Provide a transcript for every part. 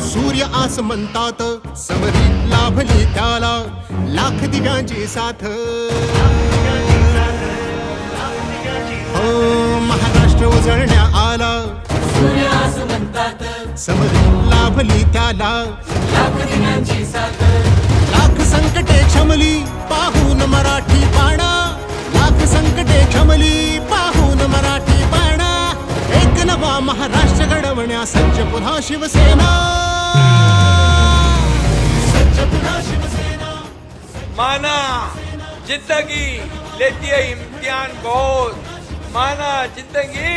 सूर्य आस म्हणतात समरी लाभली त्याला लाख दिव्यांची साथ. हो महाराष्ट्र उजळण्या आला. सूर्य असं म्हणतात समरी लाभली त्याला लाख दिव्यांची साथ. लाख संकटे क्षमली पाहून मराठी पाणा लाख संकटे क्षमली पाहून महाराष्ट्र घडवण्या, सज्ज पुन्हा शिवसेना. शिवसेना. माना ज़िंदगी लेती है इम्तिहान बहुत माना ज़िंदगी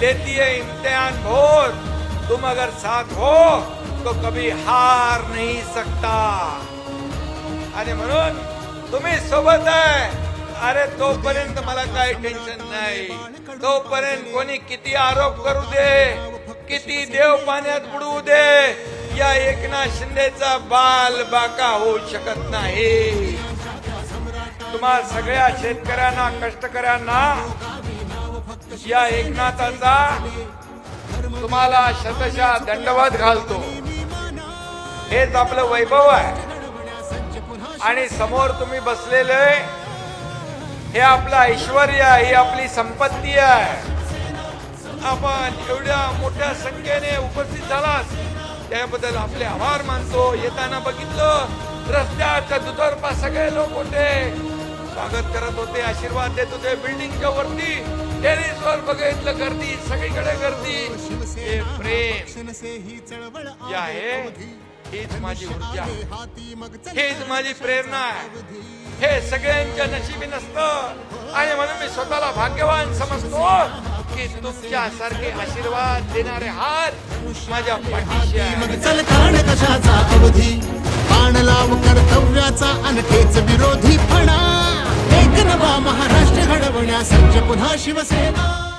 लेती है इम्तिहान बहुत तुम अगर साथ हो तो कभी हार नहीं सकता। आणि म्हणून तुम्ही सोबत आहे अरे तोपर्यंत मला काही टेन्शन नाही. तोपर्यंत कोणी किती आरोप करू दे किती देव पाण्यात बुडवू दे या एकनाथ शिंदेचा बाल बाका होऊ शकत नाही. तुम्हा सगळ्या शेतकऱ्यांना कष्टकऱ्यांना या एकनाथाचा तुम्हाला शतशा दंडवाद घालतो. हेच आपलं वैभव आहे. आणि समोर तुम्ही बसलेले हे आपलं ऐश्वर आहे ही आपली संपत्ती आहे. आपण एवढ्या मोठ्या संख्येने उपस्थित झालात. त्याबद्दल आपले आभार मानतो. येताना बघितलं रस्त्याच्या दुतर्फा सगळे लोक होते. स्वागत करत होते आशीर्वाद देत होते. बिल्डिंगच्या वरती टेरिस वर बघितलं गर्दी सगळीकडे गर्दी. हे प्रेम. ही जे आहे हीच माझी ऊर्जा. हीच माझी प्रेरणा आहे. हे सगळ्यांच्या नशिबी नसतं. आणि म्हणून मी स्वतःला भाग्यवान समजतो की तुमच्या सारखे आशीर्वाद देणारे हात माझ्या पाठीशी मग कशाचा अवधी? बाण लाव कर्तव्याचा अनखेच विरोधी फणा. एक नवा महाराष्ट्र घडवण्या सज्ज पुन्हा शिवसेना.